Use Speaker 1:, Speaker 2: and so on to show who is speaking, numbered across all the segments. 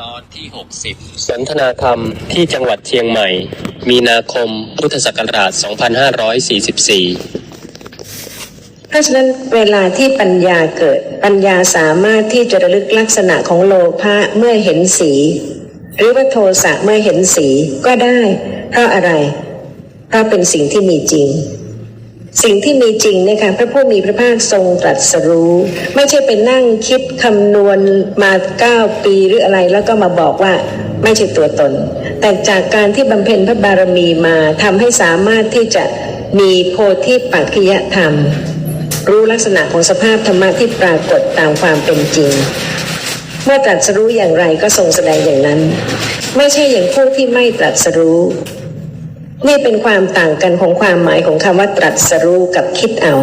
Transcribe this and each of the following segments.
Speaker 1: ตอนที่ 60 สนทนาธรรมที่จังหวัดเชียงใหม่ มีนาคมพุทธศักราช 2544
Speaker 2: เพราะฉะนั้นเวลาที่ปัญญาเกิด ปัญญาสามารถที่จะระลึกลักษณะของโลภะเมื่อเห็นสี หรือว่าโทสะเมื่อเห็นสีก็ได้ เพราะอะไร เพราะเป็นสิ่งที่มีจริง สิ่งที่มีจริงเนี่ยค่ะพระผู้มีพระภาคทรงตรัสรู้ ไม่ใช่ไปนั่งคิดคำนวณมาเก้าปีหรืออะไรแล้วก็มาบอกว่าไม่ใช่ตัวตน แต่จากการที่บำเพ็ญพระบารมีมาทำให้สามารถที่จะมีโพธิปัจจยธรรม รู้ลักษณะของสภาพธรรมะที่ปรากฏตามความเป็นจริง เมื่อตรัสรู้อย่างไรก็ทรงแสดงอย่างนั้น ไม่ใช่อย่างผู้ที่ไม่ตรัสรู้ นี่เป็นความต่างกันของความหมายของคำว่าตรัสรู้กับคิดเอา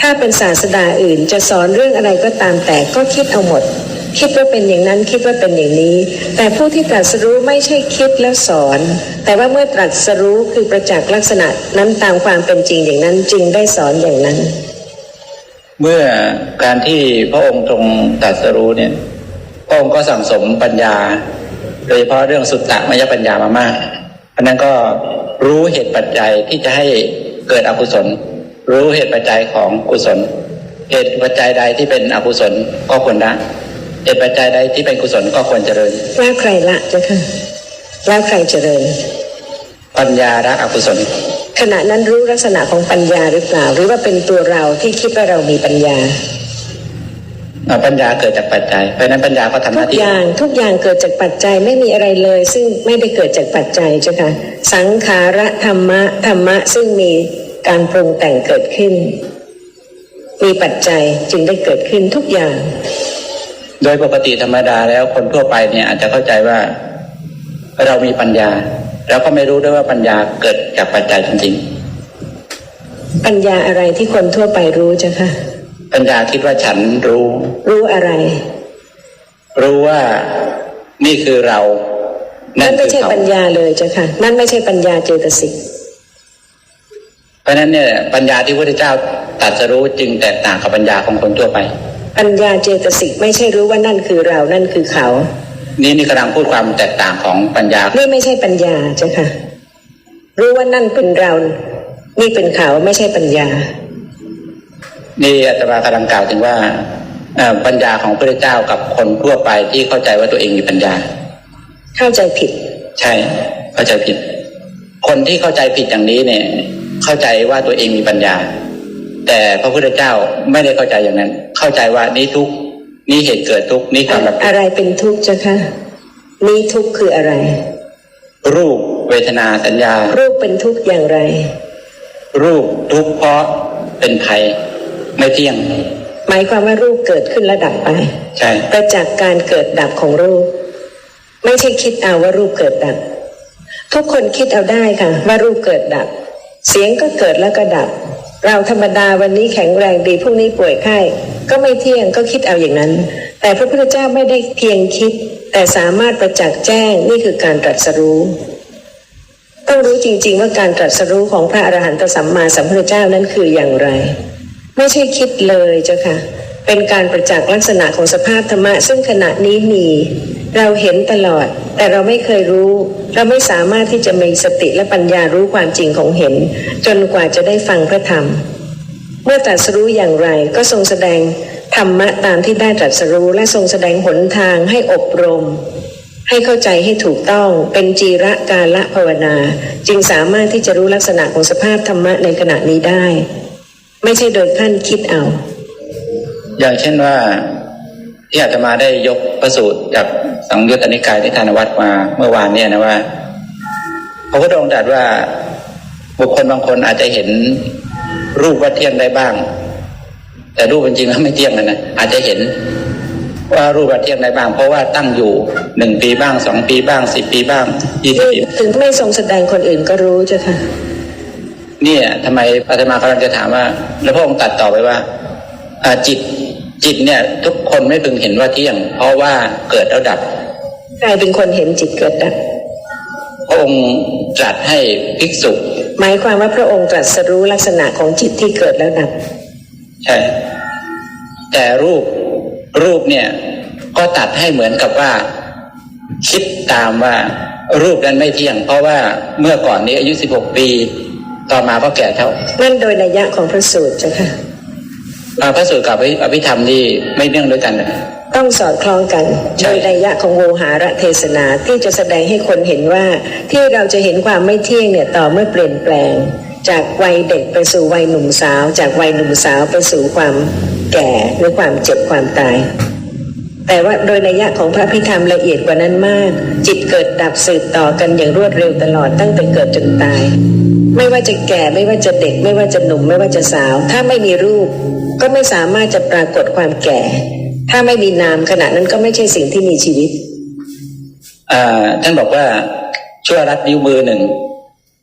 Speaker 2: ถ้าเป็นศาสดาอื่นจะสอนเรื่องอะไรก็ตามแต่ก็คิดเอาหมด คิดว่าเป็นอย่างนั้นคิดว่าเป็นอย่างนี้ แต่ผู้ที่ตรัสรู้ไม่ใช่คิดแล้วสอน แต่ว่าเมื่อตรัสรู้คือประจักษ์ลักษณะนั้นตามความเป็นจริงอย่างนั้นจึงได้สอนอย่างนั้น
Speaker 3: เมื่อการที่พระองค์ทรงตรัสรู้เนี่ยพระองค์ก็สั่งสมปัญญา โดยเฉพาะเรื่องสุตตะมยปัญญามามาก เพราะฉะนั้นก็รู้เหตุปัจจัยที่จะให้เกิดอกุศล รู้เหตุปัจจัยของกุศล เหตุปัจจัยใดที่เป็นอกุศลก็ควรละเหตุปัจจัยใดที่เป็นกุศลก็ควรเจริญ
Speaker 2: ว่าใครละเจ้าค่ะว่าใครเจริญ
Speaker 3: ปัญญาละอกุศล
Speaker 2: ขณะนั้นรู้ลักษณะของปัญญาหรือเปล่า หรือว่าเป็นตัวเราที่คิดว่าเรามีปัญญา
Speaker 3: อ่า ปัญญาเกิดจากปัจจัย เพราะฉะนั้นปัญญาก็ทำห
Speaker 2: ทุ
Speaker 3: น้ากที่
Speaker 2: อย่างทุกอย่างเกิดจากปัจจัยไม่มีอะไรเลย ซึ่งไม่ได้เกิดจากปัจจัยเจ้าค่ะสังขาระธรรมะธรรมะซึ่งมีการปรุงแต่งเกิดขึ้น มีปัจจัยจึงได้เกิดขึ้นทุกอย่าง
Speaker 3: โดยปกติธรรมดาแล้วคนทั่วไปเนี่ยอาจจะเข้าใจว่าเรามีปัญญา แล้วก็ไม่รู้ด้วยว่าปัญญาเกิดจากปัจจัยจริง
Speaker 2: ปัญญาอะไรที่คนทั่วไปรู้เจ้าค่ะ
Speaker 3: ๆ ปัญญาคิดว่าฉันรู้
Speaker 2: รู้อะไร
Speaker 3: รู้ว่านี่คือเรา นั่
Speaker 2: นั่
Speaker 3: น
Speaker 2: นไม่
Speaker 3: คือ
Speaker 2: ใช่
Speaker 3: เขา
Speaker 2: ปัญญาเลยเจ้าค่ะ นั่นไม่ใช่ปัญญาเจตสิก
Speaker 3: เพราะฉะนั้นเนี่ยปัญญาที่พระพุทธเจ้าตรัสรู้จึงแตกต่างกับปัญญาของคนทั่วไป
Speaker 2: ปัญญาเจตสิกไม่ใช่รู้ว่านั่นคือเรา นั่นคือเขา
Speaker 3: นี่นี่กำลังพูดความแตกต่างของปัญญา
Speaker 2: นี่ไม่ใช่ปัญญาเจ้าค่ะ รู้ว่านั่นเป็นเรา นี่เป็นเขาไม่ใช่ปัญญา
Speaker 3: นี่อาตมากำลังกล่าวถึงว่าเอ่อปัญญาของพระพุทธเจ้ากับคนทั่วไปที่เข้าใจว่าตัวเองมีปัญญา
Speaker 2: เข้าใจผิด
Speaker 3: ใช่ เข้าใจผิด คนที่เข้าใจผิดอย่างนี้เนี่ย เข้าใจว่าตัวเองมีปัญญา แต่พระพุทธเจ้าไม่ได้เข้าใจอย่างนั้น เข้าใจว่านี่ทุกข์นี่เหตุเกิดทุกข์นี่ความดับทุก
Speaker 2: อะ
Speaker 3: ข์
Speaker 2: ไรเป็นทุกข์เจ้าค่ะนี่ทุกข์คืออะไร
Speaker 3: รูปเวทนาสัญญา
Speaker 2: รูปเป็นทุกข์อย่างไร
Speaker 3: รูปทุกข์เพราะเป็นภัย ไม่เที่ยง
Speaker 2: หมายความว่ารูปเกิดขึ้นและดับไป
Speaker 3: ใช่
Speaker 2: ประจากการเกิดดับของรูป ไม่ใช่คิดเอาว่ารูปเกิดดับ ทุกคนคิดเอาได้ค่ะ ว่ารูปเกิดดับ เสียงก็เกิดแล้วก็ดับ เราธรรมดาวันนี้แข็งแรงดีพรุ่งนี้ป่วยไข้ก็ไม่เที่ยงก็คิดเอาอย่างนั้น แต่พระพุทธเจ้าไม่ได้เพียงคิด แต่สามารถประจักษ์แจ้งนี่คือการตรัสรู้ต้องรู้จริง ๆ ว่าการตรัสรู้ของพระอรหันตสัมมาสัมพุทธเจ้านั้นคืออย่างไร ไม่ใช่คิดเลยเจ้าค่ะ เป็นการประจักษ์ลักษณะของสภาพธรรมะ ซึ่งขณะนี้มี เราเห็นตลอด แต่เราไม่เคยรู้ เราไม่สามารถที่จะมีสติและปัญญารู้ความจริงของเห็น จนกว่าจะได้ฟังพระธรรม เมื่อตรัสรู้อย่างไรก็ทรงแสดงธรรมะตามที่ได้ตรัสรู้และทรงแสดงหนทางให้อบรม ให้เข้าใจให้ถูกต้องเป็นจีระกาละภาวนา จึงสามารถที่จะรู้ลักษณะของสภาพธรรมะในขณะนี้ได้ ไม่ใช่โดยขั้นคิดเอา
Speaker 3: อย่างเช่นว่าที่อาตมาได้ยกประสูตรจากสังยุตตนิกายที่ธานวัตรมาเมื่อวานเนี่ยนะว่าพระพุทธองค์ตรัสว่าบุคคลบางคนอาจจะเห็นรูปว่าเที่ยงได้บ้าง แต่รูปจริงๆแล้วไม่เที่ยงนะนะอาจจะเห็นว่ารูปว่าเที่ยงได้บ้าง เพราะว่าตั้งอยู่หนึ่งปีบ้างสองปีบ้างสิบปีบ้างยี่สิบปี
Speaker 2: ถึงไม่ทรงแสดงคนอื่นก็รู้เจ้าค่ะ
Speaker 3: เนี่ยทำไมอาตมากำลังจะถามว่า แล้วพระองค์ตรัดต่อไปว่าอ่าจิตจิตเนี่ย ทุกคนไม่พึงเห็นว่าเที่ยง เพราะว่าเกิดแล้วดับ
Speaker 2: ใครเป็นคนเห็นจิตเกิดดับ
Speaker 3: พระองค์ตรัสให้ภิกษุ
Speaker 2: หมายความว่าพระองค์ตรัสรู้ลักษณะของจิตที่เกิดแล้วดับ
Speaker 3: ใช่แต่รูปรูปเนี่ย ก็ตัดให้เหมือนกับว่า คิดตามว่ารูปนั้นไม่เที่ยง เพราะว่าเมื่อก่อนนี้อายุ 16 ปี ต่อมาก็แก่เท่า
Speaker 2: นั่นโดยนัยยะของพระสูตรเจ้าค่ะ
Speaker 3: อ่าพระสูตรกับอภิธรรมนี่ไม่เนื่องด้วยกันนะ
Speaker 2: ต้องสอดคล้องกัน
Speaker 3: ใช่
Speaker 2: โดยนัยยะของโวหารเทศนาที่จะแสดงให้คนเห็นว่าที่เราจะเห็นความไม่เที่ยงเนี่ยต่อเมื่อเปลี่ยนแปลง จากวัยเด็กไปสู่วัยหนุ่มสาว จากวัยหนุ่มสาวไปสู่ความแก่หรือความเจ็บความตาย แต่ว่าโดยนัยยะของพระพิธรรมละเอียดกว่านั้นมาก จิตเกิดดับสืบต่อกันอย่างรวดเร็วตลอดตั้งแต่เกิดจนตาย ไม่ว่าจะแก่ไม่ว่าจะเด็ก ไม่ว่าจะหนุ่มไม่ว่าจะสาว ถ้าไม่มีรูป ก็ไม่สามารถจะปรากฏความแก่ ถ้าไม่มีนามขณะนั้นก็ไม่ใช่สิ่งที่มีชีวิต
Speaker 3: อ่าท่านบอกว่าชั่วรัดนิ้วมือหนึ่ง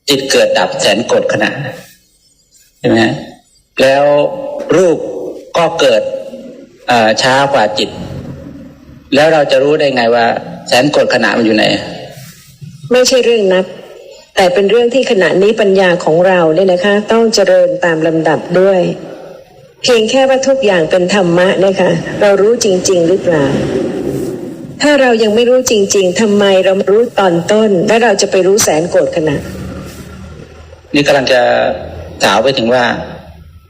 Speaker 3: จิตเกิดดับแสนกดขณะใช่ไหมฮะแล้วรูปก็เกิดอ่าช้ากว่าจิต แล้วเราจะรู้ได้ไงว่า แสนกดขณะมันอยู่ไหน
Speaker 2: ไม่ใช่เรื่องนับ แต่เป็นเรื่องที่ขณะนี้ปัญญาของเราเนี่ยนะคะ ต้องเจริญตามลำดับด้วย เพียงแค่ว่าทุกอย่างเป็นธรรมะนะคะ เรารู้จริง ๆ หรือเปล่า ถ้าเรายังไม่รู้จริง ๆทำไมเรามารู้ตอนต้น และเราจะไปรู้แสนโกรธขณะ
Speaker 3: นี่กำลังจะกล่าวไปถึงว่า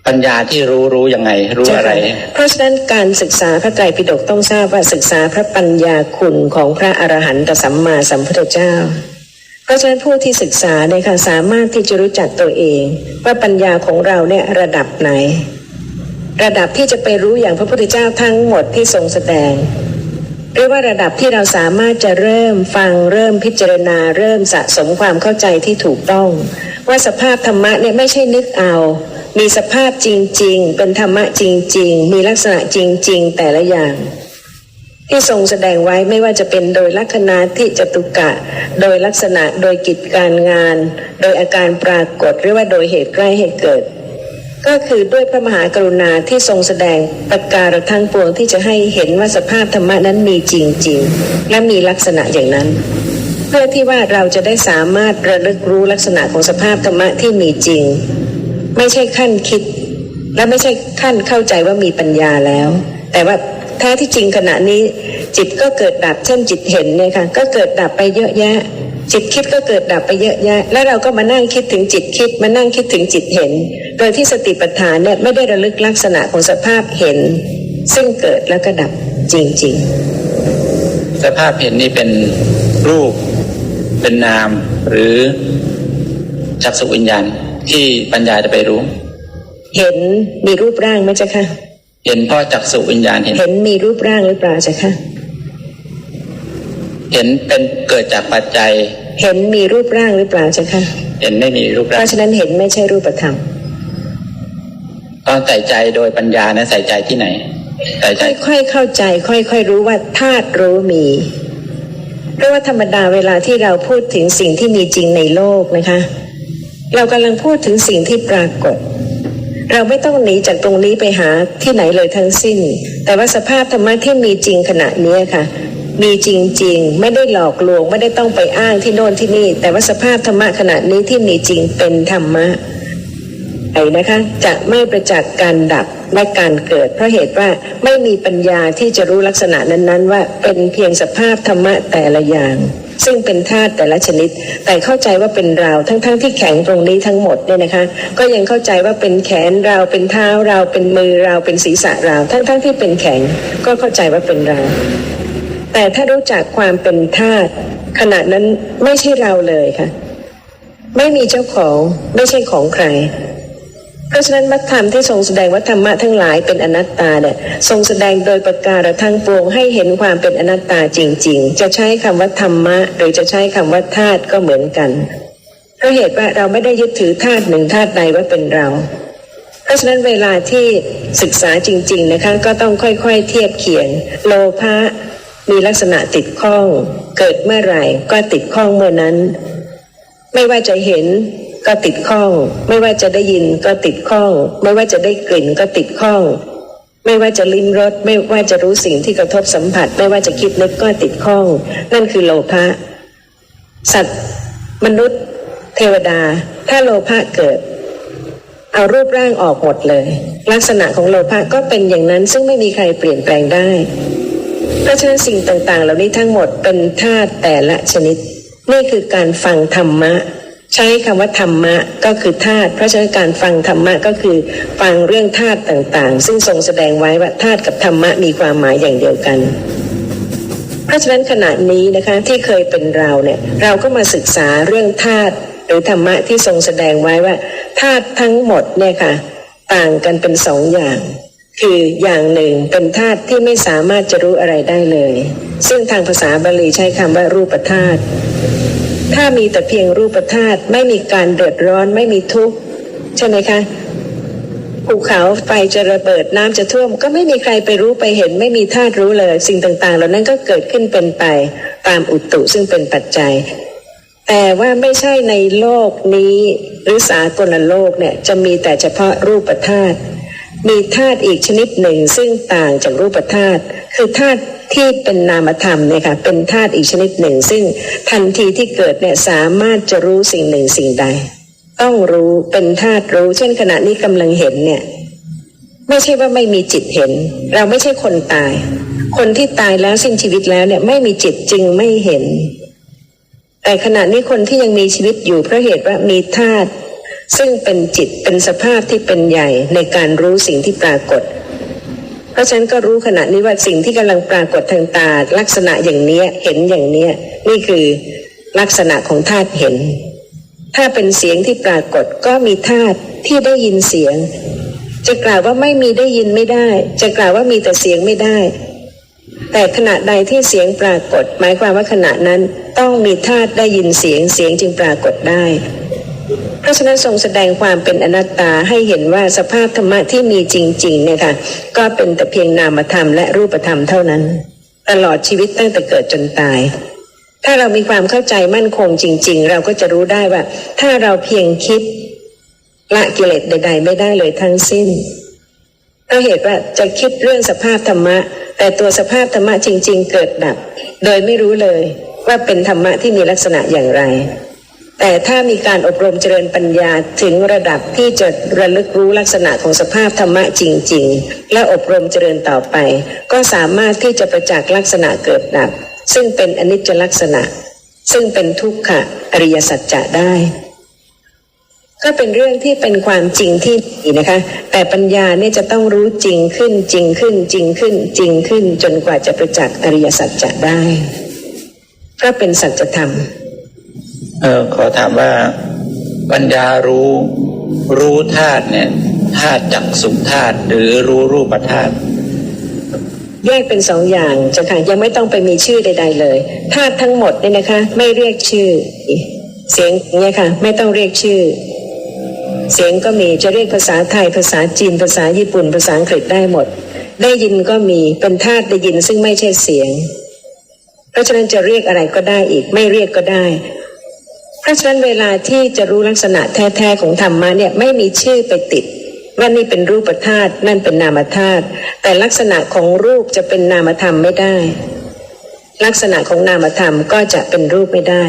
Speaker 3: ปัญญาที่รู้รู้ยังไง รู้อะไร
Speaker 2: เพราะฉะนั้นการศึกษาพระไตรปิฎกต้องทราบว่าศึกษาพระปัญญาคุณของพระอรหันตสัมมาสัมพุทธเจ้า เพราะฉะนั้นผู้ที่ศึกษาเนี่ยค่ะสามารถที่จะรู้จักตัวเอง ว่าปัญญาของเราเนี่ยระดับไหน ระดับที่จะไปรู้อย่างพระพุทธเจ้าทั้งหมดที่ทรงแสดงหรือว่าระดับที่เราสามารถจะเริ่มฟังเริ่มพิจารณา เริ่มสะสมความเข้าใจที่ถูกต้อง ว่าสภาพธรรมะเนี่ยไม่ใช่นึกเอา มีสภาพจริง ๆ เป็นธรรมะจริง ๆ มีลักษณะจริง ๆ แต่ละอย่าง ที่ทรงแสดงไว้ไม่ว่าจะเป็นโดยลักษณะที่จตุกะ โดยลักษณะโดยกิจการงาน โดยอาการปรากฏหรือว่าโดยเหตุใกล้เหตุเกิด ก็คือด้วยพระมหากรุณาที่ทรงแสดงประการทั้งปวงที่จะให้เห็นว่าสภาพธรรมะนั้นมีจริง ๆ และมีลักษณะอย่างนั้น เพื่อที่ว่าเราจะได้สามารถระลึกรู้ลักษณะของสภาพธรรมะที่มีจริง ไม่ใช่ขั้นคิด และไม่ใช่ขั้นเข้าใจว่ามีปัญญาแล้ว แต่ว่า แท้ที่จริงขณะนี้ จิตก็เกิดดับเช่นจิตเห็นเนี่ยค่ะก็เกิดดับไปเยอะแยะ จิตคิดก็เกิดดับไปเยอะแยะ แล้วเราก็มานั่งคิดถึงจิตคิดมานั่งคิดถึงจิตเห็น โดยที่สติปัฏฐานเนี่ยไม่ได้ระลึกลักษณะของสภาพเห็น ซึ่งเกิดแล้วก็ดับจริง
Speaker 3: สภาพเห็นนี่เป็นรูปเป็นนามหรือจักษุวิญญาณที่ปัญญาจะไปรู้
Speaker 2: ๆเห็นมีรูปร่างไหมจ๊ะคะ
Speaker 3: เห็นเพราะจักษุวิญญาณเห็น
Speaker 2: เห็นมีรูปร่างหรือเปล่าจ๊ะคะ
Speaker 3: เห็นเป็นเกิดจากปัจจัย
Speaker 2: เห็นมีรูปร่างหรือเปล่าจ๊ะคะ
Speaker 3: เห็นไม่มีรูป
Speaker 2: เพ
Speaker 3: ร่าง
Speaker 2: ราะฉะนั้นเห็นไม่ใช่รูปธรรม
Speaker 3: ตอนใส่ใจโดยปัญญานะใส่ใจที่ไหนใส่ใจ
Speaker 2: ค่อยๆเข้าใจ ค่อยๆรู้ว่าธาตุรู้มีเพราะว่าธรรมดาเวลาที่เราพูดถึงสิ่งที่มีจริงในโลกนะคะ เรากำลังพูดถึงสิ่งที่ปรากฏ เราไม่ต้องหนีจากตรงนี้ไปหาที่ไหนเลยทั้งสิ้น แต่ว่าสภาพธรรมะที่มีจริงขณะนี้ค่ะ มีจริงๆ ไม่ได้หลอกลวง ไม่ได้ต้องไปอ้างที่โน่นที่นี่ แต่ว่าสภาพธรรมะขณะนี้ที่มีจริงเป็นธรรมะไอ้นะคะจะไม่ประจักษ์การดับและการเกิด เพราะเหตุว่าไม่มีปัญญาที่จะรู้ลักษณะนั้นๆ ว่าเป็นเพียงสภาพธรรมะแต่ละอย่าง ซึ่งเป็นธาตุแต่ละชนิด แต่เข้าใจว่าเป็นราวทั้งๆที่แข็งตรงนี้ทั้งหมดเนี่ยนะคะ ก็ยังเข้าใจว่าเป็นแขนราวเป็นเท้าราวเป็นมือราวเป็นศีรษะราวทั้งๆที่เป็นแข็งก็เข้าใจว่าเป็นราวแต่ถ้ารู้จักความเป็นธาตุขณะนั้นไม่ใช่เราเลยค่ะ ไม่มีเจ้าของไม่ใช่ของใคร เพราะฉะนั้นมัทธรรมที่ทรงแสดงว่าธรรมะทั้งหลายเป็นอนัตตาเนี่ยทรงแสดงโดยประการทั้งปวงให้เห็นความเป็นอนัตตาจริง ๆ จะใช้คำว่าธรรมะ หรือจะใช้คำว่าธาตุก็เหมือนกันเพราะเหตุว่าเราไม่ได้ยึดถือธาตุหนึ่งธาตุใดว่าเป็นเรา เพราะฉะนั้นเวลาที่ศึกษาจริง ๆนะคะก็ต้องค่อยๆเทียบเคียงโลภะมีลักษณะติดข้อง เกิดเมื่อไหร่ก็ติดข้องเมื่อนั้น ไม่ว่าจะเห็น ก็ติดข้อง ไม่ว่าจะได้ยินก็ติดข้อง ไม่ว่าจะได้กลิ่นก็ติดข้อง ไม่ว่าจะลิ้มรสไม่ว่าจะรู้สิ่งที่กระทบสัมผัส ไม่ว่าจะคิดนึกก็ติดข้อง นั่นคือโลภะสัตว์ มนุษย์ เทวดา ถ้าโลภะเกิด เอารูปร่างออกหมดเลย ลักษณะของโลภะก็เป็นอย่างนั้นซึ่งไม่มีใครเปลี่ยนแปลงได้เพราะฉะนั้นสิ่งต่างๆ เหล่านี้ทั้งหมดเป็นธาตุแต่ละชนิด นี่คือการฟังธรรมะ ใช้คำว่าธรรมะก็คือธาตุเพราะฉะนั้นการฟังธรรมะก็คือฟังเรื่องธาตุต่างๆ ซึ่งทรงแสดงไว้ว่าธาตุกับธรรมะมีความหมายอย่างเดียวกัน เพราะฉะนั้นขณะนี้นะคะที่เคยเป็นเราเนี่ยเราก็มาศึกษาเรื่องธาตุหรือธรรมะที่ทรงแสดงไว้ว่าธาตุทั้งหมดเนี่ยค่ะต่างกันเป็นสองอย่าง คืออย่างหนึ่งเป็นธาตุที่ไม่สามารถจะรู้อะไรได้เลย ซึ่งทางภาษาบาลีใช้คำว่ารูปธาตุ ถ้ามีแต่เพียงรูปธาตุไม่มีการเดือดร้อนไม่มีทุกข์ใช่ไหมคะภูเขาไฟจะระเบิดน้ำจะท่วม ก็ไม่มีใครไปรู้ไปเห็น ไม่มีธาตุรู้เลย สิ่งต่างๆ เหล่านั้นก็เกิดขึ้นเป็นไปตามอุตุซึ่งเป็นปัจจัย แต่ว่าไม่ใช่ในโลกนี้หรือสากลโลกเนี่ยจะมีแต่เฉพาะรูปธาตุมีธาตุอีกชนิดหนึ่งซึ่งต่างจากรูปธาตุคือธาตุ ที่เป็นนามธรรมเนี่ยค่ะเป็นธาตุอีกชนิดหนึ่ง ซึ่งทันทีที่เกิดเนี่ยสามารถจะรู้สิ่งหนึ่งสิ่งใด ต้องรู้เป็นธาตุรู้ เช่นขณะนี้กำลังเห็นเนี่ยไม่ใช่ว่าไม่มีจิตเห็น เราไม่ใช่คนตาย คนที่ตายแล้วสิ้นชีวิตแล้วเนี่ยไม่มีจิตจึงไม่เห็น แต่ขณะนี้คนที่ยังมีชีวิตอยู่เพราะเหตุว่ามีธาตุซึ่งเป็นจิตเป็นสภาพที่เป็นใหญ่ในการรู้สิ่งที่ปรากฏ ราะฉะนั้นก็รู้ขณะนี้ว่าสิ่งที่กำลังปรากฏทางตา ลักษณะอย่างเนี้ยเห็นอย่างเนี้ยนี่คือลักษณะของธาตุเห็น ถ้าเป็นเสียงที่ปรากฏก็มีธาตุที่ได้ยินเสียง จะกล่าวว่าไม่มีได้ยินไม่ได้ จะกล่าวว่ามีแต่เสียงไม่ได้ แต่ขณะใดที่เสียงปรากฏ หมายความว่าขณะนั้นต้องมีธาตุได้ยินเสียงเสียงจึงปรากฏได้ พระฉะนั้นทรงแสดงความเป็นอนัตตาให้เห็นว่าสภาพธรรมะที่มีจริงๆเนี่ยค่ะก็เป็นแต่เพียงนามธรรมและรูปธรรมเท่านั้น ตลอดชีวิตตั้งแต่เกิดจนตาย ถ้าเรามีความเข้าใจมั่นคงจริง ๆ เราก็จะรู้ได้ว่า ถ้าเราเพียงคิดละกิเลสใด ๆ ไม่ได้เลยทั้งสิ้นเพราเหตุว่าจะคิดเรื่องสภาพธรรมะ แต่ตัวสภาพธรรมะจริง ๆ เกิดดับ โดยไม่รู้เลยว่าเป็นธรรมะที่มีลักษณะอย่างไร แต่ถ้ามีการอบรมเจริญปัญญาถึงระดับที่จะระลึกรู้ลักษณะของสภาพธรรมะจริง ๆ และอบรมเจริญต่อไป ก็สามารถที่จะประจักษ์ลักษณะเกิดดับ ซึ่งเป็นอนิจจลักษณะ ซึ่งเป็นทุกขะอริยสัจจะได้ ก็เป็นเรื่องที่เป็นความจริงที่ดีนะคะ แต่ปัญญาเนี่ยจะต้องรู้จริงขึ้นจริงขึ้นจริงขึ้นจริงขึ้น จนกว่าจะประจักษ์อริยสัจจะได้ ก็เป็นสัจธรรม
Speaker 3: เออขอถามว่าปัญญารู้ รู้ธาตุเนี่ยธาตุจักสุธาตุหรือรู้รูปธาตุ
Speaker 2: แยกเป็นสองอย่างจ้าค่ะยังไม่ต้องไปมีชื่อใด ๆ เลยธาตุทั้งหมดเนี่ยนะคะ ไม่เรียกชื่อ เสียงเนี่ยค่ะ ไม่ต้องเรียกชื่อ เสียงก็มีจะเรียกภาษาไทยภาษาจีน ภาษาญี่ปุ่น ภาษาอังกฤษได้หมด ได้ยินก็มีเป็นธาตุได้ยินซึ่งไม่ใช่เสียง เพราะฉะนั้นจะเรียกอะไรก็ได้อีก ไม่เรียกก็ได้ เพราะฉะนั้นเวลาที่จะรู้ลักษณะแท้ๆของธรรมะเนี่ยไม่มีชื่อไปติด ว่านี่เป็นรูปธาตุนั่นเป็นนามธาตุแต่ลักษณะของรูปจะเป็นนามธรรมไม่ได้ ลักษณะของนามธรรมก็จะเป็นรูปไม่ได้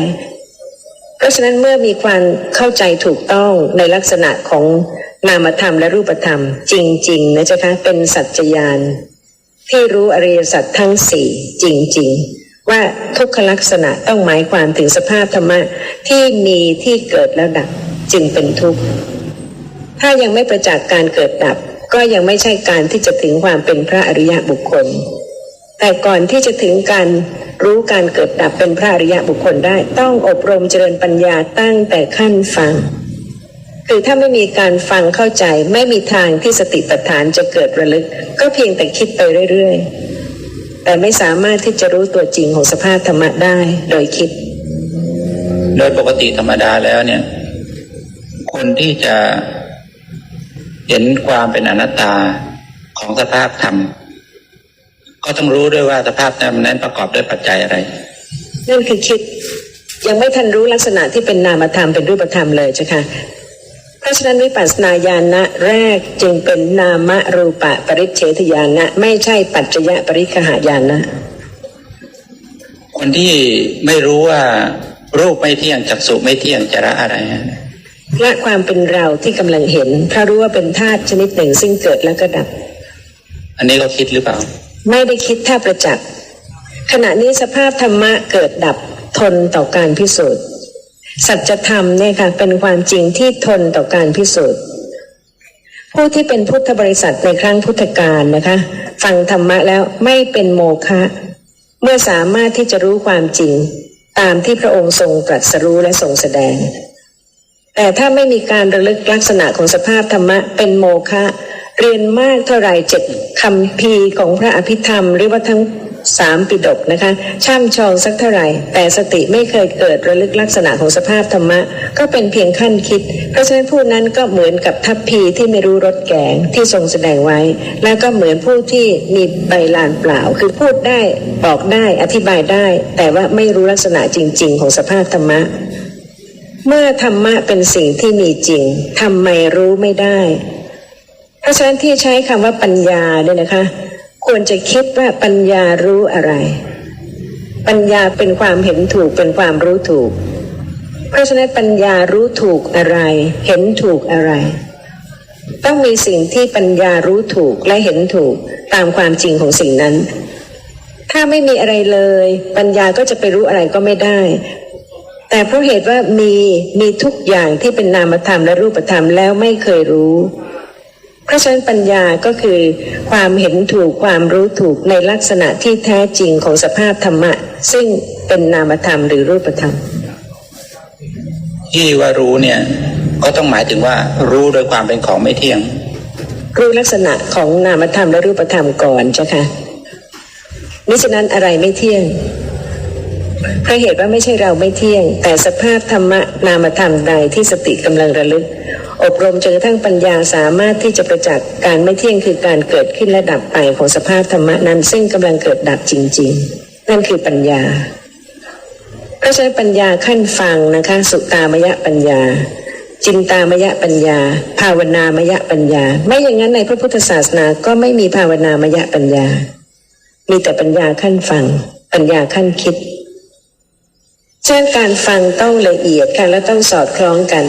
Speaker 2: เพราะฉะนั้นเมื่อมีความเข้าใจถูกต้องในลักษณะของนามธรรมและรูปธรรม จริงๆนะจ๊ะคะเป็นสัจจญาณที่รู้อริยสัจทั้งสี่จริง ๆ ว่าทุกขลักษณะต้องหมายความถึงสภาพธรรมะที่มีที่เกิดแล้วดับจึงเป็นทุกข์ ถ้ายังไม่ประจักษ์การเกิดดับ ก็ยังไม่ใช่การที่จะถึงความเป็นพระอริยบุคคล แต่ก่อนที่จะถึงการรู้การเกิดดับเป็นพระอริยบุคคลได้ต้องอบรมเจริญปัญญาตั้งแต่ขั้นฟัง คือถ้าไม่มีการฟังเข้าใจไม่มีทางที่สติปัฏฐานจะเกิดระลึก ก็เพียงแต่คิดไปเรื่อยๆ แต่ไม่สามารถที่จะรู้ตัวจริงของสภาพธรรมะได้โดยคิด
Speaker 3: โดยปกติธรรมดาแล้วเนี่ย คนที่จะเห็นความเป็นอนัตตาของสภาพธรรม ก็ต้องรู้ด้วยว่าสภาพธรรมนั้นประกอบด้วยปัจจัยอะไร
Speaker 2: นั่นคือคิดยังไม่ทันรู้ลักษณะที่เป็นนามธรรมเป็นรูปธรรมเลยจ้ะค่ะ เพราะฉะนั้นวิปัสสนาญาณะแรกจึงเป็นนามรูปะปริเฉทญาณะไม่ใช่ปัจจยปริคหายานะ
Speaker 3: คนที่ไม่รู้ว่ารูปไม่เที่ยงจักสุไม่เที่ยงจะละอะไรฮะ
Speaker 2: และความเป็นเราที่กำลังเห็นเพราะรู้ว่าเป็นธาตุชนิดหนึ่งซึ่งเกิดแล้วก็ดับ
Speaker 3: อันนี้ก็คิดหรือเปล่า
Speaker 2: ไม่ได้คิดถ้าประจักษ์ขณะนี้สภาพธรรมะเกิดดับทนต่อการพิสูจน์ สัจธรรมเนี่ยค่ะเป็นความจริงที่ทนต่อการพิสูจน์ผู้ที่เป็นพุทธบริษัทในครั้งพุทธกาลนะคะ ฟังธรรมะแล้วไม่เป็นโมฆะเมื่อสามารถที่จะรู้ความจริง ตามที่พระองค์ทรงตรัสรู้และทรงแสดง แต่ถ้าไม่มีการระลึกลักษณะของสภาพธรรมะเป็นโมฆะเรียนมากเท่าไรเจ็ดคำพีของพระอภิธรรมหรือว่าทั้ง สามปิฎกนะคะช่ำชองสักเท่าไหร่ แต่สติไม่เคยเกิดระลึกลักษณะของสภาพธรรมะ ก็เป็นเพียงขั้นคิด เพราะฉะนั้นผู้นั้นก็เหมือนกับทัพพีที่ไม่รู้รสแกงที่ทรงแสดงไว้ แล้วก็เหมือนผู้ที่มีใบลานเปล่า คือพูดได้บอกได้อธิบายได้ แต่ว่าไม่รู้ลักษณะจริง ๆ ของสภาพธรรมะเมื่อธรรมะเป็นสิ่งที่มีจริงทำไมรู้ไม่ได้ เพราะฉะนั้นที่ใช้คำว่าปัญญาเนี่ยนะคะ ควรจะคิดว่าปัญญารู้อะไร ปัญญาเป็นความเห็นถูกเป็นความรู้ถูก เพราะฉะนั้นปัญญารู้ถูกอะไร เห็นถูกอะไร ต้องมีสิ่งที่ปัญญารู้ถูกและเห็นถูกตามความจริงของสิ่งนั้น ถ้าไม่มีอะไรเลย ปัญญาก็จะไปรู้อะไรก็ไม่ได้ แต่เพราะเหตุว่ามีมีทุกอย่างที่เป็นนามธรรมและรูปธรรมแล้วไม่เคยรู้ เพราะฉะนั้นปัญญาก็คือความเห็นถูกความรู้ถูกในลักษณะที่แท้จริงของสภาพธรรมะ ซึ่งเป็นนามธรรมหรือรูปธรรม
Speaker 3: ที่ว่ารู้เนี่ยก็ต้องหมายถึงว่ารู้โดยความเป็นของไม่เที่ยง
Speaker 2: รู้ลักษณะของนามธรรมและรูปธรรมก่อนเจ้าค่ะมิฉะนั้นอะไรไม่เที่ยง เพราะเหตุว่าไม่ใช่เราไม่เที่ยง แต่สภาพธรรมะนามธรรมใดที่สติกำลังระลึก อบรมจนกระทั่งปัญญาสามารถที่จะประจักษ์การไม่เที่ยงคือการเกิดขึ้นและดับไปของสภาพธรรมะนั้น ซึ่งกำลังเกิดดับจริง ๆ นั่นคือปัญญาเพราะฉะนั้นปัญญาขั้นฟังนะคะ สุตามยะปัญญาจินตามยะปัญญา ภาวนามยะปัญญา ไม่อย่างนั้นในพระพุทธศาสนาก็ไม่มีภาวนามยะปัญญา มีแต่ปัญญาขั้นฟัง ปัญญาขั้นคิด เช่นการฟังต้องละเอียดกันและต้องสอดคล้องกัน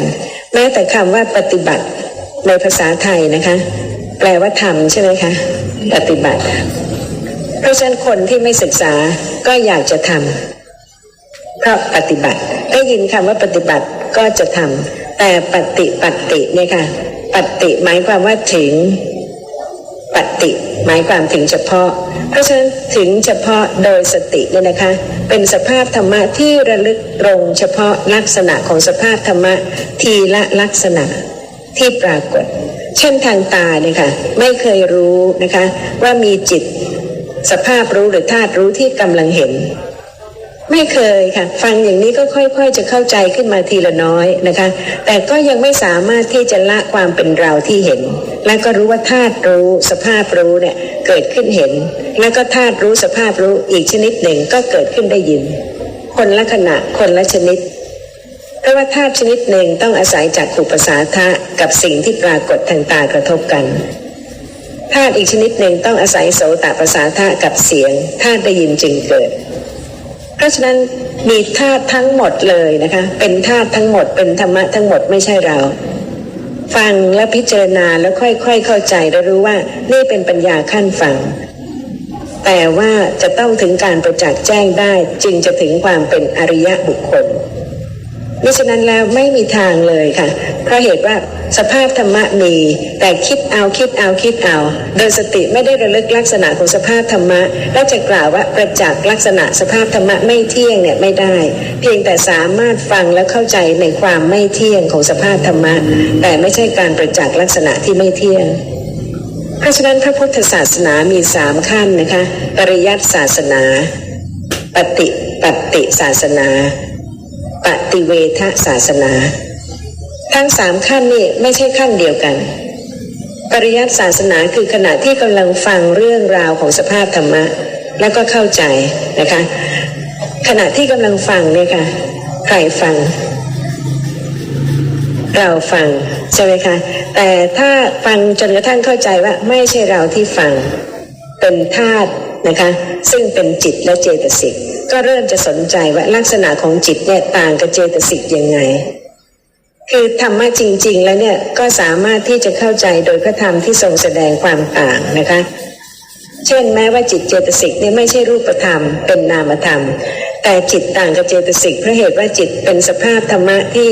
Speaker 2: แม้แต่คำว่าปฏิบัติในภาษาไทยนะคะ แปลว่าทำใช่ไหมคะ ปฏิบัติ เพราะฉะนั้นคนที่ไม่ศึกษาก็อยากจะทำเพราะปฏิบัติ ได้ยินคำว่าปฏิบัติก็จะทำแต่ปฏิปัติเนี่ยค่ะปฏิหมายความว่าถึง ปฏิหมายความถึงเฉพาะ เพราะฉะนั้นถึงเฉพาะโดยสติเนี่ยนะคะ เป็นสภาพธรรมะที่ระลึกตรงเฉพาะลักษณะของสภาพธรรมะทีละลักษณะที่ปรากฏ เช่นทางตาเนี่ยค่ะไม่เคยรู้นะคะ ว่ามีจิต สภาพรู้หรือธาตุรู้ที่กำลังเห็น ไม่เคยค่ะ ฟังอย่างนี้ก็ค่อยๆ จะเข้าใจขึ้นมาทีละน้อยนะคะ แต่ก็ยังไม่สามารถที่จะละความเป็นเราที่เห็น และก็รู้ว่าธาตุรู้สภาพรู้เนี่ยเกิดขึ้นเห็น แล้วก็ธาตุรู้สภาพรู้อีกชนิดหนึ่งก็เกิดขึ้นได้ยิน คนละขณะคนละชนิดเพราะว่าธาตุชนิดหนึ่งต้องอาศัยจากขุปสาทะกับสิ่งที่ปรากฏทางตากระทบกันธาตุอีกชนิดหนึ่งต้องอาศัยโสตประสาทะกับเสียงธาตุได้ยินจึงเกิด เพราะฉะนั้นมีธาตุทั้งหมดเลยนะคะ เป็นธาตุทั้งหมด เป็นธรรมะทั้งหมดไม่ใช่เรา ฟังและพิจารณาแล้วค่อยๆเข้าใจและรู้ว่านี่เป็นปัญญาขั้นฟังแต่ว่าจะต้องถึงการประจักษ์แจ้งได้จึงจะถึงความเป็นอริยะบุคคล มิฉะนั้นแล้วไม่มีทางเลยค่ะ เพราะเหตุว่าสภาพธรรมะมี แต่คิดเอาคิดเอาคิดเอา โดยสติไม่ได้ระลึกลักษณะของสภาพธรรมะและจะกล่าวว่าประจักษ์ลักษณะสภาพธรรมะไม่เที่ยงเนี่ยไม่ได้ เพียงแต่สามารถฟังและเข้าใจในความไม่เที่ยงของสภาพธรรมะ แต่ไม่ใช่การประจักษ์ลักษณะที่ไม่เที่ยงเพราะฉะนั้นพระพุทธศาสนามีสามขั้นนะคะ ปริยัติศาสนา ปฏิปัตติศาสนา ปฏิเวทศาสนา ทั้งสามขั้นนี่ไม่ใช่ขั้นเดียวกัน ปริยัติศาสนาคือขณะที่กำลังฟังเรื่องราวของสภาพธรรมะ แล้วก็เข้าใจนะคะ ขณะที่กำลังฟังเนี่ยค่ะใครฟัง เราฟังใช่ไหมคะแต่ถ้าฟังจนกระทั่งเข้าใจว่าไม่ใช่เราที่ฟัง เป็นธาตุ นะคะซึ่งเป็นจิตและเจตสิกก็เริ่มจะสนใจว่าลักษณะของจิตเนี่ยต่างกับเจตสิกยังไง คือธรรมะจริง ๆ แล้วเนี่ยก็สามารถที่จะเข้าใจโดยพระธรรมที่ทรงแสดงความต่างนะคะ เช่นแม้ว่าจิตเจตสิกเนี่ยไม่ใช่รูปธรรม เป็นนามธรรม แต่จิตต่างกับเจตสิกเพราะเหตุว่าจิตเป็นสภาพธรรมะที่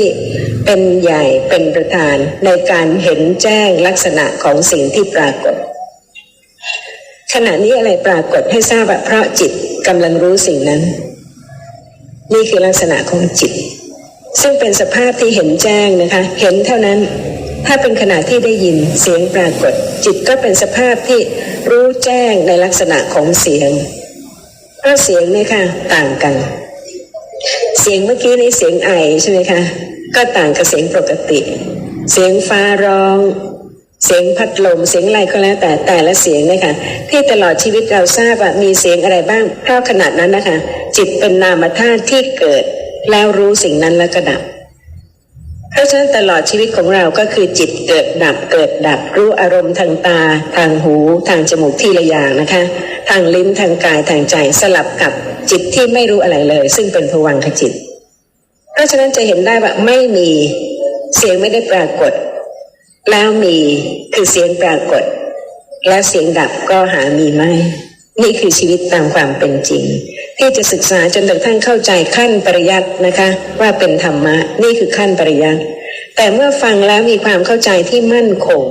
Speaker 2: เป็นใหญ่เป็นประธานในการเห็นแจ้งลักษณะของสิ่งที่ปรากฏ ขณะนี้อะไรปรากฏให้ทราบว่าเพราะจิตกำลังรู้สิ่งนั้น นี่คือลักษณะของจิต ซึ่งเป็นสภาพที่เห็นแจ้งนะคะ เห็นเท่านั้น ถ้าเป็นขณะที่ได้ยินเสียงปรากฏ จิตก็เป็นสภาพที่รู้แจ้งในลักษณะของเสียงเพราะเสียงเนี่ยค่ะต่างกัน เสียงเมื่อกี้ในเสียงไอใช่ไหมคะก็ต่างกับเสียงปกติ เสียงฟ้าร้อง เสียงพัดลมเสียงอะไรก็แล้วแต่แต่ละเสียงเนี่ยค่ะที่ตลอดชีวิตเราทราบว่ามีเสียงอะไรบ้างเพราะขนาดนั้นนะคะ จิตเป็นนามธาตุที่เกิด แล้วรู้สิ่งนั้นแล้วก็ดับ เพราะฉะนั้นตลอดชีวิตของเราก็คือจิตเกิดดับเกิดดับรู้อารมณ์ทางตา ทางหู ทางจมูกที่ละอย่างนะคะ ทางลิ้นทางกายทางใจสลับกับจิตที่ไม่รู้อะไรเลย ซึ่งเป็นภวังคจิต เพราะฉะนั้นจะเห็นได้ว่าไม่มีเสียงไม่ได้ปรากฏ แล้วมีคือเสียงปรากฏ แล้วเสียงดับก็หามีไม่ นี่คือชีวิตตามความเป็นจริง ที่จะศึกษาจนถึงท่านเข้าใจขั้นปริยัตินะคะ ว่าเป็นธรรมะ นี่คือขั้นปริยัติ แต่เมื่อฟังแล้วมีความเข้าใจที่มั่นคง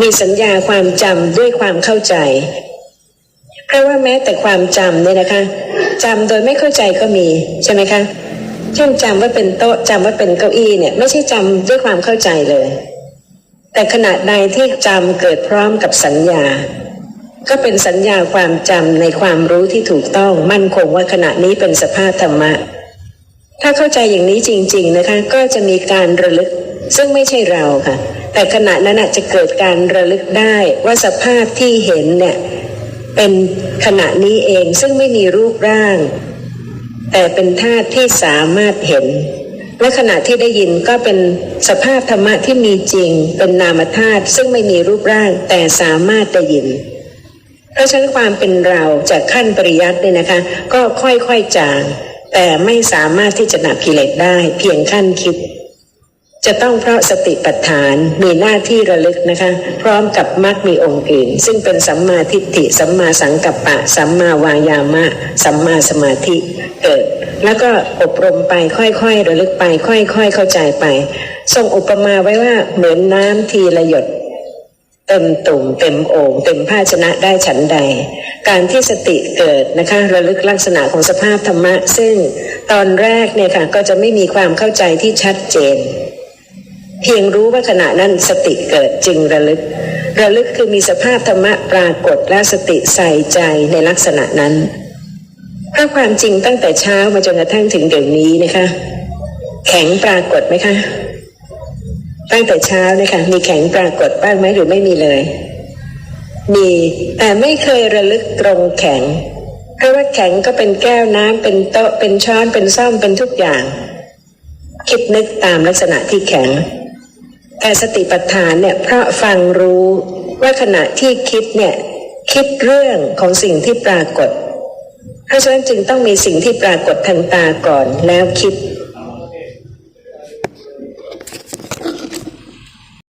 Speaker 2: มีสัญญาความจำด้วยความเข้าใจเพราะว่าแม้แต่ความจำเนี่ยนะคะจำโดยไม่เข้าใจก็มีใช่ไหมคะ เช่นจำว่าเป็นโต๊ะจำว่าเป็นเก้าอี้เนี่ย ไม่ใช่จำด้วยความเข้าใจเลย แต่ขณะใดที่จำเกิดพร้อมกับสัญญา ก็เป็นสัญญาความจำในความรู้ที่ถูกต้องมั่นคงว่าขณะนี้เป็นสภาพธรรมะ ถ้าเข้าใจอย่างนี้จริง ๆนะคะ ก็จะมีการระลึกซึ่งไม่ใช่เราค่ะ แต่ขณะนั้นจะเกิดการระลึกได้ว่าสภาพที่เห็นเนี่ยเป็นขณะนี้เองซึ่งไม่มีรูปร่าง แต่เป็นธาตุที่สามารถเห็น และขณะที่ได้ยินก็เป็นสภาพธรรมะที่มีจริง เป็นนามธาตุซึ่งไม่มีรูปร่างแต่สามารถได้ยิน เพราะฉะนั้นความเป็นเราจากขั้นปริยัติเนี่ยนะคะ ก็ค่อยๆจาง แต่ไม่สามารถที่จะดับกิเลสได้ เพียงขั้นคิด จะต้องเพราะสติปัฏฐานมีหน้าที่ระลึกนะคะ พร้อมกับมรรคมีองค์อื่น ซึ่งเป็นสัมมาทิฏฐิสัมมาสังกัปปะ สัมมาวายามะ สัมมาสมาธิเกิด แล้วก็อบรมไปค่อยๆ ระลึกไปค่อยๆ เข้าใจไป ทรงอุปมาไว้ว่าเหมือนน้ำทีละหยดเต็มตุ่มเต็มโอ่งเต็มภาชนะได้ฉันใด การที่สติเกิดนะคะระลึกลักษณะของสภาพธรรมะ ซึ่งตอนแรกเนี่ยค่ะก็จะไม่มีความเข้าใจที่ชัดเจน เพียงรู้ว่าขณะนั้นสติเกิดจึงระลึก ระลึกคือมีสภาพธรรมะปรากฏและสติใส่ใจในลักษณะนั้นเพราความจริงตั้งแต่เช้ามาจนกระทั่งถึงเดี๋ยวนี้นะคะ แข็งปรากฏไหมคะ ตั้งแต่เช้านะคะมีแข็งปรากฏบ้างไหมหรือไม่มีเลย มีแต่ไม่เคยระลึกตรงแข็งเพราะว่าแข็งก็เป็นแก้วน้ำเป็นโต๊ะเป็นช้อนเป็นซ่อมเป็นทุกอย่าง คิดนึกตามลักษณะที่แข็ง สติปัฏฐานเนี่ยพระฟังรู้ว่าขณะที่คิดเนี่ยคิดเรื่องของสิ่งที่ปรากฏ เพราะฉะนั้นจึงต้องมีสิ่งที่ปรากฏทางตาก่อนแล้วคิด